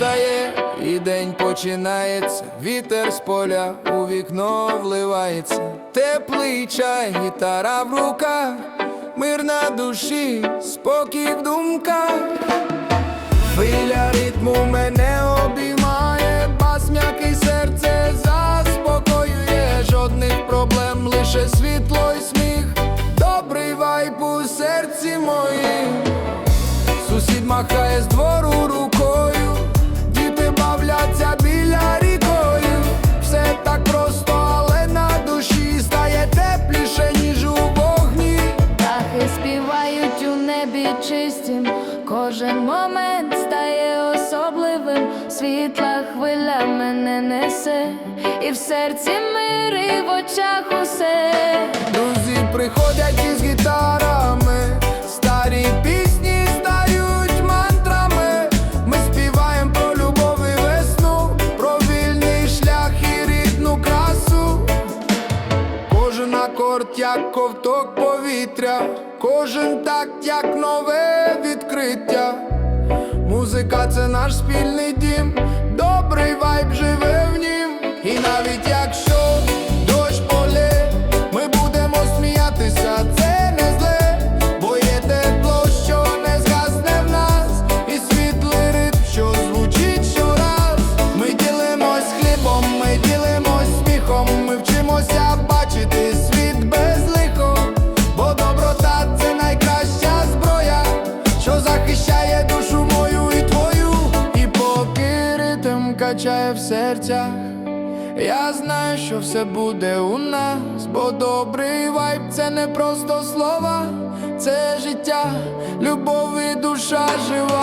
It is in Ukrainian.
новий день починається, вітер з поля у вікно вливається, теплий чай, гітара в руках, мир на душі, спокій в думках. Хвиля ритму мене обіймає, бас м'який серце заспокоює, жодних проблем, лише світло й сміх, чистім, кожен момент стає особливим, світла хвиля мене несе, і в серці мир, і в очах усе. Кожен акорд, як ковток повітря, кожен такт, як нове відкриття. Музика це наш спільний дім, добрий вайб живе захищає душу мою і твою, і поки ритм качає в серцях. Я знаю, що все буде у нас, бо добрий вайб це не просто слова, це життя, любов і душа жива.